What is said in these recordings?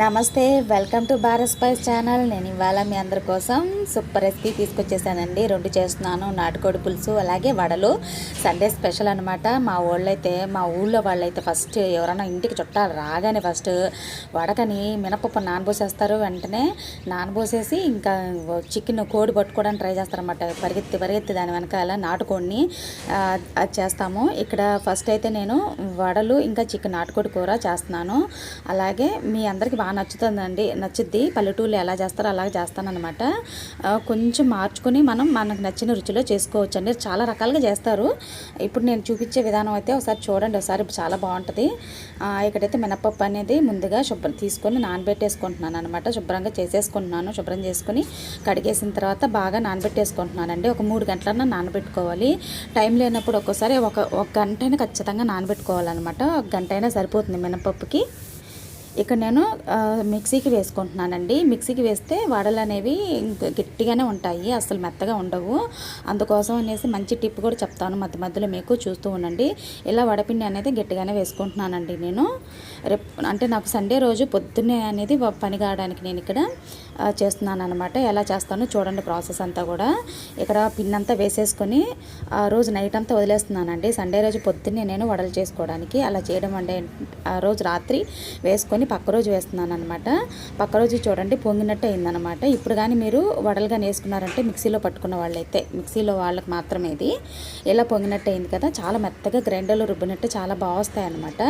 నమస్తే welcome to Bharat spice channel. నేను ఇవాళ మీ అందరి కోసం సూపర్ రెసిపీ తీసుకొచ్చేసానండి. రెండు చేస్తున్నాను నాటుకోడి పులుసు అలాగే వడలు. సండే స్పెషల్ అనమాట మా వాళ్ళైతే మా ఊళ్ళో వాళ్ళైతే ఫస్ట్ ఎవరైనా ఇంటికి చుట్టాలు రాగానే ఫస్ట్ వడకని మినపప్పు నానబోసేస్తారు. వెంటనే నానబోసేసి ఇంకా చికెన్ కోడి పట్టుకోవడానికి ట్రై చేస్తారనమాట పరిగెత్తి పరిగెత్తి దాని వెనకాల నాటుకోడిని అది చేస్తాము. ఇక్కడ ఫస్ట్ అయితే నేను వడలు ఇంకా చికెన్ నాటుకోడి కూర చేస్తున్నాను. అలాగే మీ అందరికీ బాగా నచ్చుతుందండి. నచ్చుద్ది. పల్లెటూళ్ళు ఎలా చేస్తారో అలాగే చేస్తానమాట కొంచెం మార్చుకొని మనం మనకు నచ్చిన రుచిలో చేసుకోవచ్చు అండి చాలా రకాలుగా చేస్తారు. ఇప్పుడు నేను చూపించే విధానం అయితే ఒకసారి చూడండి. ఒకసారి చాలా బాగుంటుంది. ఇక్కడైతే మినపప్పు అనేది ముందుగా శుభ్రం తీసుకొని నానబెట్టేసుకుంటున్నాను అనమాట శుభ్రంగా చేసేసుకుంటున్నాను. శుభ్రం చేసుకుని కడిగేసిన తర్వాత బాగా నానబెట్టేసుకుంటున్నానండి. ఒక మూడు గంటలన్నా నానబెట్టుకోవాలి. టైం లేనప్పుడు ఒక్కోసారి ఒక ఒక గంట అయినా ఖచ్చితంగా నానబెట్టుకోవాలన్నమాట. ఒక గంట అయినా సరిపోతుంది మినపప్పుకి. ఇక్కడ నేను మిక్సీకి వేసుకుంటున్నానండి. మిక్సీకి వేస్తే వడలు అనేవి గట్టిగానే ఉంటాయి అసలు మెత్తగా ఉండవు. అందుకోసం అనేసి మంచి టిప్ కూడా చెప్తాను మధ్య మధ్యలో మీకు చూస్తూ ఉండండి. ఇలా వడపిండి అనేది గట్టిగానే వేసుకుంటున్నానండి నేను. రేపు అంటే నాకు సండే రోజు పొద్దున్నే అనేది పని కావడానికి నేను ఇక్కడ చేస్తున్నాను అనమాట ఎలా చేస్తానో చూడండి ప్రాసెస్ అంతా కూడా. ఇక్కడ పిన్ అంతా వేసేసుకొని ఆ రోజు నైట్ అంతా వదిలేస్తున్నానండి. సండే రోజు పొద్దున్నే నేను వడలు చేసుకోవడానికి అలా చేయడం అంటే ఆ రోజు రాత్రి వేసుకొని పక్క రోజు వేస్తున్నాను అనమాట పక్క రోజు చూడండి పొంగినట్టు అయిందనమాట ఇప్పుడు కానీ మీరు వడలు కానీ వేసుకున్నారంటే మిక్సీలో పట్టుకున్న వాళ్ళైతే మిక్సీలో వాళ్ళకి మాత్రమే ఇది. ఇలా పొంగినట్టు అయింది కదా చాలా మెత్తగా గ్రైండర్లో రుబ్బినట్టు చాలా బాగా వస్తాయి అనమాట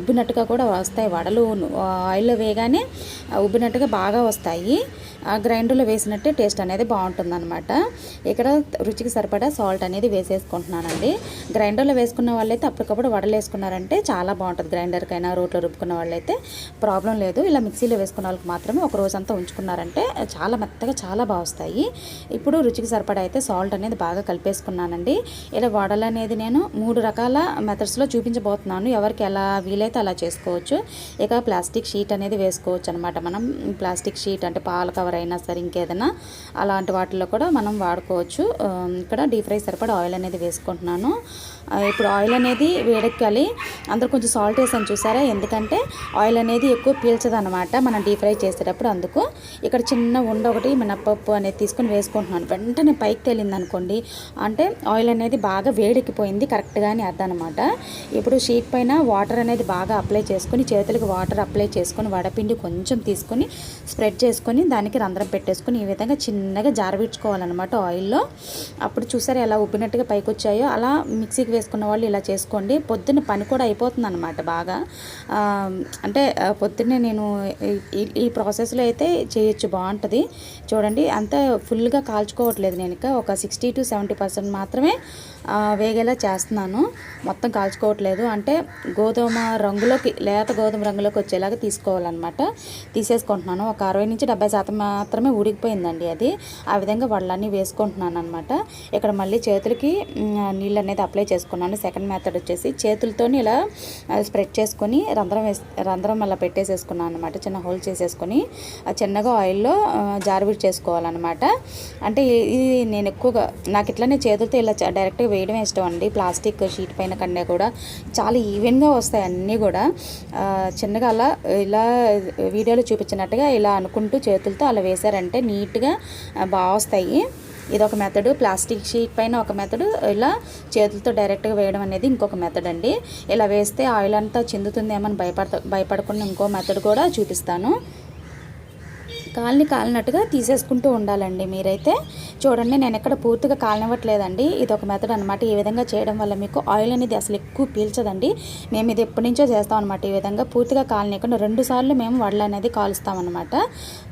ఉబ్బినట్టుగా కూడా వస్తాయి వడలు ఆయిల్లో వేయగానే ఉబ్బినట్టుగా బాగా వస్తాయి. ఆ గ్రైండర్లో వేసినట్టే టేస్ట్ అనేది బాగుంటుంది అనమాట ఇక్కడ రుచికి సరిపడా సాల్ట్ అనేది వేసేసుకుంటున్నానండి. గ్రైండర్లో వేసుకున్న వాళ్ళైతే అప్పటికప్పుడు వడలు వేసుకున్నారంటే చాలా బాగుంటుంది గ్రైండర్కైనా రోట్లో రుబ్బుకున్న వాళ్ళైతే. ప్రాబ్లం లేదు. ఇలా మిక్సీలో వేసుకున్న వాళ్ళకి మాత్రమే ఒక రోజంతా ఉంచుకున్నారంటే చాలా మెత్తగా చాలా బాగా వస్తాయి. ఇప్పుడు రుచికి సరిపడా అయితే సాల్ట్ అనేది బాగా కలిపేసుకున్నానండి. ఇలా వడలు అనేది నేను మూడు రకాల మెథడ్స్లో చూపించబోతున్నాను. ఎవరికి ఎలా వీలైతే అలా చేసుకోవచ్చు. ఇక ప్లాస్టిక్ షీట్ అనేది వేసుకోవచ్చు అనమాట మనం. ప్లాస్టిక్ షీట్ అంటే పాల కవర్ అయినా సరే ఇంకేదైనా అలాంటి వాటిల్లో కూడా మనం వాడుకోవచ్చు. ఇక్కడ డీప్ ఫ్రై సరిపడా ఆయిల్ అనేది వేసుకుంటున్నాను. ఇప్పుడు ఆయిల్ అనేది వేడెక్కాలి. అందరూ కొంచెం సాల్ట్ వేసాను చూసారా? ఎందుకంటే ఆయిల్ అనేది ఎక్కువ పీల్చదు అనమాట మనం డీప్ ఫ్రై చేసేటప్పుడు అందుకు ఇక్కడ చిన్న ఉండ ఒకటి మినప్పప్పు అనేది తీసుకొని వేసుకుంటున్నాను. వెంటనే పైకి తేలింది అనుకోండి అంటే ఆయిల్ అనేది బాగా వేడెక్కిపోయింది కరెక్ట్గా అని అర్థం అనమాట ఇప్పుడు షీట్ పైన వాటర్ అనేది బాగా అప్లై చేసుకుని చేతులకు వాటర్ అప్లై చేసుకొని వడపిండి కొంచెం తీసుకొని స్ప్రెడ్ చేసుకొని దానికి రంధ్రం పెట్టేసుకొని ఈ విధంగా చిన్నగా జారవిడ్చుకోవాలన్నమాట ఆయిల్లో. అప్పుడు చూసారు ఎలా ఉబ్బినట్టుగా పైకి వచ్చాయో అలా మిక్సీకి వేసుకున్న వాళ్ళు ఇలా చేసుకోండి. పొద్దున్న పని కూడా అయిపోతుంది అనమాట బాగా అంటే పొద్దున్నే నేను ఈ- ఈ ప్రాసెస్లో అయితే చేయొచ్చు బాగుంటుంది. చూడండి అంత ఫుల్గా కాల్చుకోవట్లేదు నేను ఇక. ఒక సిక్స్టీ టు సెవెంటీ పర్సెంట్ మాత్రమే వేగేలా చేస్తున్నాను. మొత్తం కాల్చుకోవట్లేదు. అంటే గోధుమ రంగులోకి లేత గోధుమ రంగులోకి వచ్చేలాగా తీసుకోవాలన్నమాట. తీసేసుకుంటున్నాను. ఒక అరవై నుంచి డెబ్బై శాతం మాత్రమే ఉడికిపోయిందండి అది. ఆ విధంగా వాళ్ళన్నీ వేసుకుంటున్నాను అనమాట ఇక్కడ మళ్ళీ చేతులకి నీళ్ళు అనేది అప్లై చేసుకున్నాను. సెకండ్ మెథడ్ వచ్చేసి చేతులతోని ఇలా స్ప్రెడ్ చేసుకొని రంధ్రం వేసి రంధ్రం అలా పెట్టేసేసుకున్నాను అనమాట చిన్న హోల్ చేసేసుకొని ఆ చిన్నగా ఆయిల్లో జారుబిడి జారువిడి చేసుకోవాలన్నమాట. అంటే ఇది నేను ఎక్కువగా నాకు ఇట్లానే చేతులతో ఇలా డైరెక్ట్గా వేయడం ఇష్టం అండి. ప్లాస్టిక్ షీట్ పైన కన్నా కూడా చాలా ఈవెన్గా వస్తాయి అన్నీ కూడా. చిన్నగా అలా ఇలా వీడియోలో చూపించినట్టుగా ఇలా అనుకుంటూ చేతులతో అలా వేశారంటే నీట్గా బాగా వస్తాయి. ఇదొక మెథడ్ ప్లాస్టిక్ షీట్ పైన ఒక మెథడ్ ఇలా చేతులతో డైరెక్ట్గా వేయడం అనేది ఇంకొక మెథడ్ అండి. ఇలా వేస్తే ఆయిల్ అంతా చిందుతుందేమని భయపడ భయపడకుండా ఇంకో మెథడ్ కూడా చూపిస్తాను. కాల్ని కాలినట్టుగా తీసేసుకుంటూ ఉండాలండి మీరైతే. చూడండి నేను ఎక్కడ పూర్తిగా కాలనివ్వట్లేదండి. ఇది ఒక మెథడ్ అనమాట ఈ విధంగా చేయడం వల్ల మీకు ఆయిల్ అనేది అసలు ఎక్కువ పీల్చదండి. మేము ఇది ఎప్పటి నుంచో చేస్తాం అనమాట ఈ విధంగా. పూర్తిగా కాలనీయకుండా రెండు సార్లు మేము వడలు అనేది కాలుస్తామన్నమాట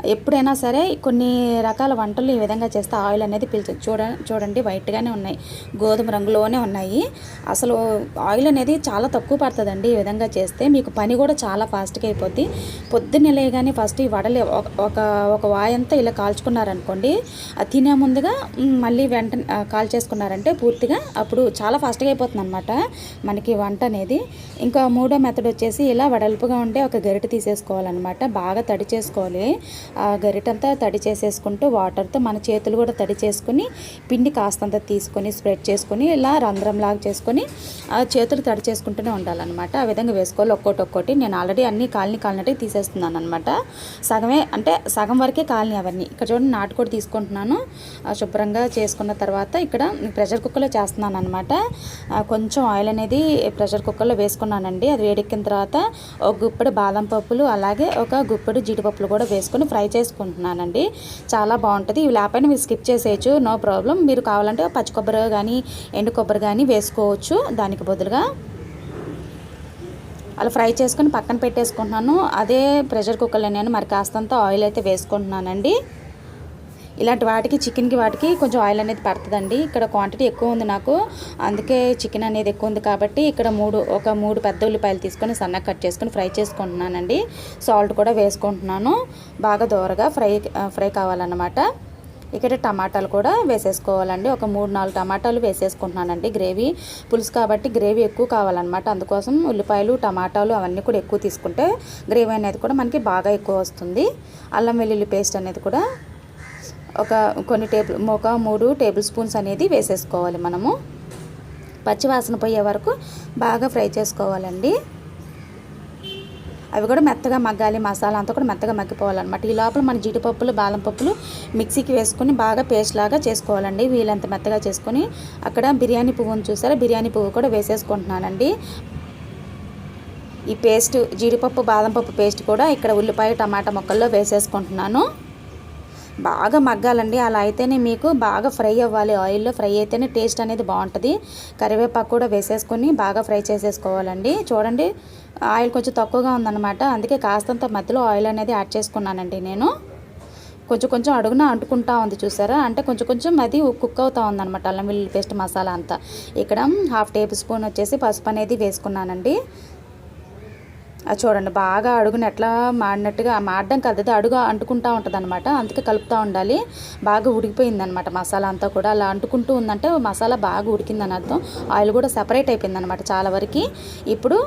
ఎప్పుడైనా సరే కొన్ని రకాల వంటలు ఈ విధంగా చేస్తే ఆయిల్ అనేది పీల్చదు చూడ చూడండి వైట్గానే ఉన్నాయి. గోధుమ రంగులోనే ఉన్నాయి. అసలు ఆయిల్ అనేది చాలా తక్కువ పడుతుందండి ఈ విధంగా చేస్తే. మీకు పని కూడా చాలా ఫాస్ట్గా అయిపోద్ది. పొద్దున్న లేగానే ఫస్ట్ ఈ వడలు ఒక- ఒక వాయంతా ఇలా కాల్చుకున్నారనుకోండి అది తినే ముందుగా మళ్ళీ వెంటనే కాల్చేసుకున్నారంటే పూర్తిగా అప్పుడు చాలా ఫాస్ట్గా అయిపోతుంది అనమాట మనకి వంట అనేది. ఇంకా మూడో మెథడ్ వచ్చేసి ఇలా వెడల్పుగా ఉండే ఒక గరిట తీసేసుకోవాలన్నమాట. బాగా తడి చేసుకోవాలి. ఆ గరిటంతా తడి చేసేసుకుంటూ వాటర్తో మన చేతులు కూడా తడి చేసుకుని పిండి కాస్తంత తీసుకొని స్ప్రెడ్ చేసుకొని ఇలా రంధ్రం లాగా చేసుకొని ఆ చేతులు తడి చేసుకుంటూనే ఉండాలన్నమాట. ఆ విధంగా వేసుకోవాలి. ఒక్కోటి ఒక్కోటి. నేను ఆల్రెడీ అన్ని కాలనీ కాలినట్టే తీసేస్తున్నాను అనమాట సగమే అంటే సగం వరకే కాలనీ అవన్నీ. ఇక్కడ చూడండి నాటుకోడి తీసుకుంటున్నాను. శుభ్రంగా చేసుకున్న తర్వాత ఇక్కడ ప్రెషర్ కుక్కర్లో చేస్తున్నాను అనమాట కొంచెం ఆయిల్ అనేది ప్రెషర్ కుక్కర్లో వేసుకున్నానండి. అది వేడెక్కిన తర్వాత ఒక గుప్పెడు బాదం పప్పులు అలాగే ఒక గుప్పెడు జీడిపప్పులు కూడా వేసుకొని ఫ్రై చేసుకుంటున్నానండి. చాలా బాగుంటుంది. ఇవి లేకపోయినా మీరు స్కిప్ చేసేయచ్చు నో ప్రాబ్లం. మీరు కావాలంటే పచ్చి కొబ్బరి కానీ ఎండు కొబ్బరి కానీ వేసుకోవచ్చు. దానికి బదులుగా అలా ఫ్రై చేసుకొని పక్కన పెట్టేసుకుంటున్నాను. అదే ప్రెషర్ కుక్కర్లో నేను మరి కాస్తంత ఆయిల్ అయితే వేసుకుంటున్నానండి. ఇలాంటి వాటికి చికెన్కి వాటికి కొంచెం ఆయిల్ అనేది పడుతుందండి. ఇక్కడ క్వాంటిటీ ఎక్కువ ఉంది నాకు. అందుకే చికెన్ అనేది ఎక్కువ ఉంది కాబట్టి ఇక్కడ మూడు ఒక మూడు పెద్ద ఉల్లిపాయలు తీసుకొని సన్నగా కట్ చేసుకొని ఫ్రై చేసుకుంటున్నానండి. సాల్ట్ కూడా వేసుకుంటున్నాను. బాగా దూరగా ఫ్రై ఫ్రై కావాలన్నమాట. ఇక్కడ టమాటాలు కూడా వేసేసుకోవాలండి. ఒక మూడు నాలుగు టమాటాలు వేసేసుకుంటున్నానండి. గ్రేవీ పులుసు కాబట్టి గ్రేవీ ఎక్కువ కావాలన్నమాట. అందుకోసం ఉల్లిపాయలు టమాటాలు అవన్నీ కూడా ఎక్కువ తీసుకుంటే గ్రేవీ అనేది కూడా మనకి బాగా ఎక్కువ వస్తుంది. అల్లం వెల్లుల్లి పేస్ట్ అనేది కూడా ఒక కొన్ని టేబుల్ ఒక మూడు టేబుల్ స్పూన్స్ అనేది వేసేసుకోవాలి మనము. పచ్చివాసన పోయే వరకు బాగా ఫ్రై చేసుకోవాలండి. అవి కూడా మెత్తగా మగ్గాలి మసాలా అంతా కూడా మెత్తగా మగ్గిపోవాలన్నమాట. ఈ లోపల మన జీడిపప్పులు బాదం పప్పులు మిక్సీకి వేసుకొని బాగా పేస్ట్ లాగా చేసుకోవాలండి. వీలంత మెత్తగా చేసుకొని అక్కడ బిర్యానీ పువ్వును చూసారా? బిర్యానీ పువ్వు కూడా వేసేసుకుంటున్నానండి. ఈ పేస్ట్ జీడిపప్పు బాదం పప్పు పేస్ట్ కూడా ఇక్కడ ఉల్లిపాయ టమాటా ముక్కల్లో వేసేసుకుంటున్నాను. బాగా మగ్గాలండి. అలా అయితేనే మీకు బాగా ఫ్రై అవ్వాలి. ఆయిల్లో ఫ్రై అయితేనే టేస్ట్ అనేది బాగుంటుంది. కరివేపాకు కూడా వేసేసుకొని బాగా ఫ్రై చేసేసుకోవాలండి. చూడండి ఆయిల్ కొంచెం తక్కువగా ఉందన్నమాట. అందుకే కాస్తంత మధ్యలో ఆయిల్ అనేది యాడ్ చేసుకున్నానండి నేను. కొంచెం కొంచెం అడుగున అంటుకుంటా ఉంది చూసారా? అంటే కొంచెం కొంచెం అది కుక్ అవుతా ఉందన్నమాట. అల్లం వెల్లుల్లి పేస్ట్ మసాలా అంతా. ఇక్కడ హాఫ్ టేబుల్ స్పూన్ వచ్చేసి పసుపు అనేది వేసుకున్నానండి. అది చూడండి బాగా అడుగుని ఎట్లా మాడినట్టుగా మాడడం కదది అడుగు అంటుకుంటా ఉంటుంది అనమాట అందుకే కలుపుతూ ఉండాలి. బాగా ఉడికిపోయింది అనమాట మసాలా అంతా కూడా. అలా అంటుకుంటూ ఉందంటే మసాలా బాగా ఉడికిందని అర్థం. ఆయిల్ కూడా సెపరేట్ అయిపోయింది అనమాట చాలా వరకు. ఇప్పుడు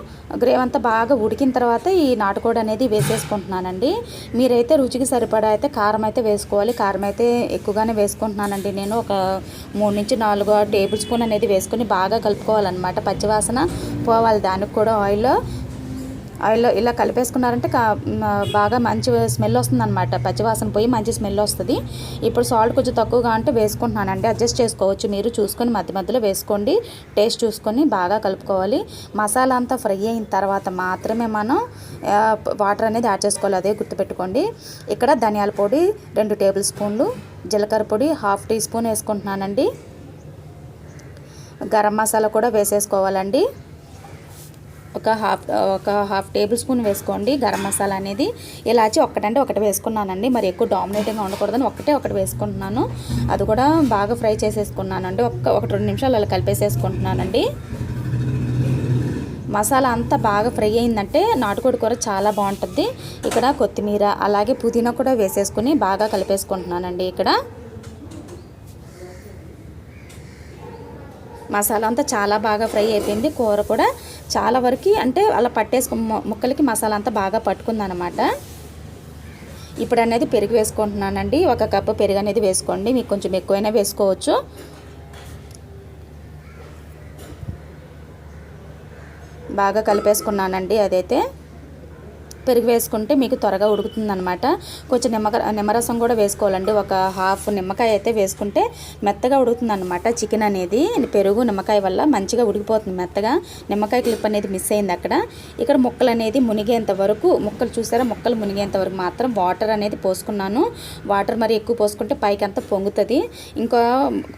గ్రేవ్ అంతా బాగా ఉడికిన తర్వాత ఈ నాటుకోడి అనేది వేసేసుకుంటున్నానండి. మీరైతే రుచికి సరిపడా అయితే కారం అయితే వేసుకోవాలి. కారం అయితే ఎక్కువగానే వేసుకుంటున్నానండి నేను. ఒక మూడు నుంచి నాలుగు టేబుల్ స్పూన్ అనేది వేసుకొని బాగా కలుపుకోవాలన్నమాట. పచ్చివాసన పోవాలి దానికి కూడా ఆయిల్లో. ఆయిల్లో ఇలా కలిపేసుకున్నారంటే బాగా మంచి స్మెల్ వస్తుందన్నమాట. పచ్చివాసన పోయి మంచి స్మెల్ వస్తుంది. ఇప్పుడు సాల్ట్ కొంచెం తక్కువగా అంటే వేసుకుంటున్నానండి. అడ్జస్ట్ చేసుకోవచ్చు. మీరు చూసుకొని మధ్య మధ్యలో వేసుకోండి. టేస్ట్ చూసుకొని బాగా కలుపుకోవాలి. మసాలా అంతా ఫ్రై అయిన తర్వాత మాత్రమే మనం వాటర్ అనేది యాడ్ చేసుకోవాలి. అదే గుర్తుపెట్టుకోండి. ఇక్కడ ధనియాల పొడి రెండు టేబుల్ స్పూన్లు జీలకర్ర పొడి హాఫ్ టీ స్పూన్ వేసుకుంటున్నానండి. గరం మసాలా కూడా వేసేసుకోవాలండి. ఒక హాఫ్ ఒక హాఫ్ టేబుల్ స్పూన్ వేసుకోండి. గరం మసాలా అనేది ఇలాచి ఒక్కటంటే ఒకటి వేసుకున్నానండి. మరి ఎక్కువ డామినేటింగ్గా ఉండకూడదని ఒకటే ఒకటి వేసుకుంటున్నాను. అది కూడా బాగా ఫ్రై చేసేసుకున్నానండి. ఒక్క ఒకటి రెండు నిమిషాలు అలా కలిపేసేసుకుంటున్నానండి. మసాలా అంతా బాగా ఫ్రై అయిందంటే నాటుకోడి కూర చాలా బాగుంటుంది. ఇక్కడ కొత్తిమీర అలాగే పుదీనా కూడా వేసేసుకుని బాగా కలిపేసుకుంటున్నానండి ఇక్కడ. మసాలా అంతా చాలా బాగా ఫ్రై అయిపోయింది. కూర కూడా చాలా వరకు అంటే అలా పట్టేసుకు ముక్కలకి మసాలా అంతా బాగా పట్టుకుందనమాట ఇప్పుడు అనేది పెరుగు వేసుకుంటున్నానండి. ఒక కప్పు పెరుగు అనేది వేసుకోండి. మీకు కొంచెం ఎక్కువైనా వేసుకోవచ్చు. బాగా కలిపేసుకున్నానండి అదైతే. పెరుగు వేసుకుంటే మీకు త్వరగా ఉడుకుతుందనమాట కొంచెం నిమ్మక నిమ్మరసం కూడా వేసుకోవాలండి. ఒక హాఫ్ నిమ్మకాయ అయితే వేసుకుంటే మెత్తగా ఉడుకుతుందన్నమాట చికెన్ అనేది. పెరుగు నిమ్మకాయ వల్ల మంచిగా ఉడికిపోతుంది మెత్తగా. నిమ్మకాయ క్లిప్ అనేది మిస్ అయింది అక్కడ. ఇక్కడ ముక్కలు అనేది మునిగేంత వరకు ముక్కలు చూసారా? ముక్కలు మునిగేంత వరకు మాత్రం వాటర్ అనేది పోసుకున్నాను. వాటర్ మరి ఎక్కువ పోసుకుంటే పైకి అంతా పొంగుతుంది. ఇంకా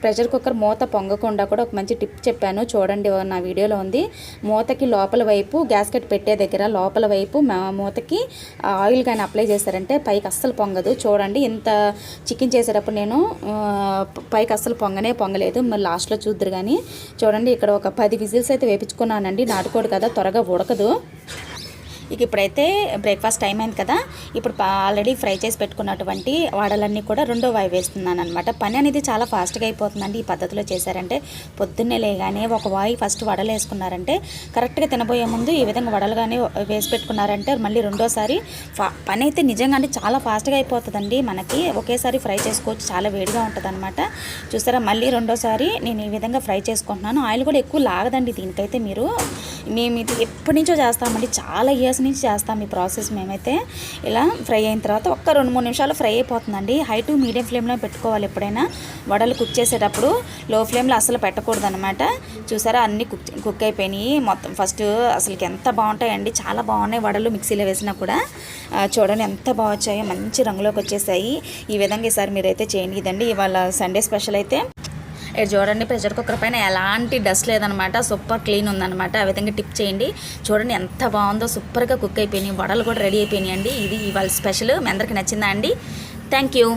ప్రెషర్ కుక్కర్ మూత పొంగకుండా కూడా ఒక మంచి టిప్ చెప్పాను. చూడండి నా వీడియోలో ఉంది. మూతకి లోపల వైపు గ్యాస్కెట్ పెట్టే దగ్గర లోపల వైపు మూత మూతకి ఆయిల్ కానీ అప్లై చేశారంటే పైకి అస్సలు పొంగదు. చూడండి ఇంత చికెన్ చేసేటప్పుడు నేను పైకి అస్సలు పొంగనే పొంగలేదు. మరి లాస్ట్లో చూద్దరు కానీ చూడండి ఇక్కడ ఒక పది విజిల్స్ అయితే వేపించుకున్నానండి. నాటుకోడి కదా త్వరగా ఉడకదు. ఇక ఇప్పుడైతే బ్రేక్ఫాస్ట్ టైం అయింది కదా ఇప్పుడు ఆల్రెడీ ఫ్రై చేసి పెట్టుకున్నటువంటి వడలన్నీ కూడా రెండో వాయి వేస్తున్నాను అనమాట పని అనేది చాలా ఫాస్ట్గా అయిపోతుందండి ఈ పద్ధతిలో చేశారంటే. పొద్దున్నే లేగానే ఒక వాయి ఫస్ట్ వడలు వేసుకున్నారంటే కరెక్ట్గా తినబోయే ముందు ఈ విధంగా వడలు కానీ వేసి పెట్టుకున్నారంటే మళ్ళీ రెండోసారి ఫా- పని అయితే నిజంగానే చాలా ఫాస్ట్గా అయిపోతుందండి మనకి. ఒకేసారి ఫ్రై చేసుకోవచ్చు చాలా వేడిగా ఉంటుంది అనమాట చూసారా మళ్ళీ రెండోసారి నేను ఈ విధంగా ఫ్రై చేసుకుంటున్నాను. ఆయిల్ కూడా ఎక్కువ లాగదండి దీనికైతే మీరు. మేము ఇది ఎప్పటి నుంచో చేస్తామండి. చాలా ఇయర్స్ నుంచి చేస్తాం ఈ ప్రాసెస్ మేమైతే. ఇలా ఫ్రై అయిన తర్వాత ఒక్క రెండు మూడు నిమిషాలు ఫ్రై అయిపోతుందండి. హై టు మీడియం ఫ్లేమ్లో పెట్టుకోవాలి ఎప్పుడైనా. వడలు కుక్ చేసేటప్పుడు లో ఫ్లేమ్లో అసలు పెట్టకూడదు అనమాట చూసారా? అన్నీ కుక్ కుక్ అయిపోయినాయి. మొత్తం ఫస్ట్ అసలుకి ఎంత బాగుంటాయండి. చాలా బాగున్నాయి వడలు మిక్సీలో వేసినా కూడా. చూడండి ఎంత బాగా వచ్చాయో మంచి రంగులోకి వచ్చేసాయి. ఈ విధంగా ఈసారి మీరైతే చేయండి. ఇదండి ఇవాళ సండే స్పెషల్ అయితే. ఇది చూడండి ప్రెషర్ కుక్కర్ పైన ఎలాంటి డస్ట్ లేదనమాట. సూపర్ క్లీన్ ఉందనమాట. ఆ విధంగా టిప్ చేయండి. చూడండి ఎంత బాగుందో సూపర్గా కుక్ అయిపోయినాయి. వడలు కూడా రెడీ అయిపోయినాయి అండి ఇది ఇవాళ స్పెషల్ మీ అందరికి నచ్చిందా అండి? Thank you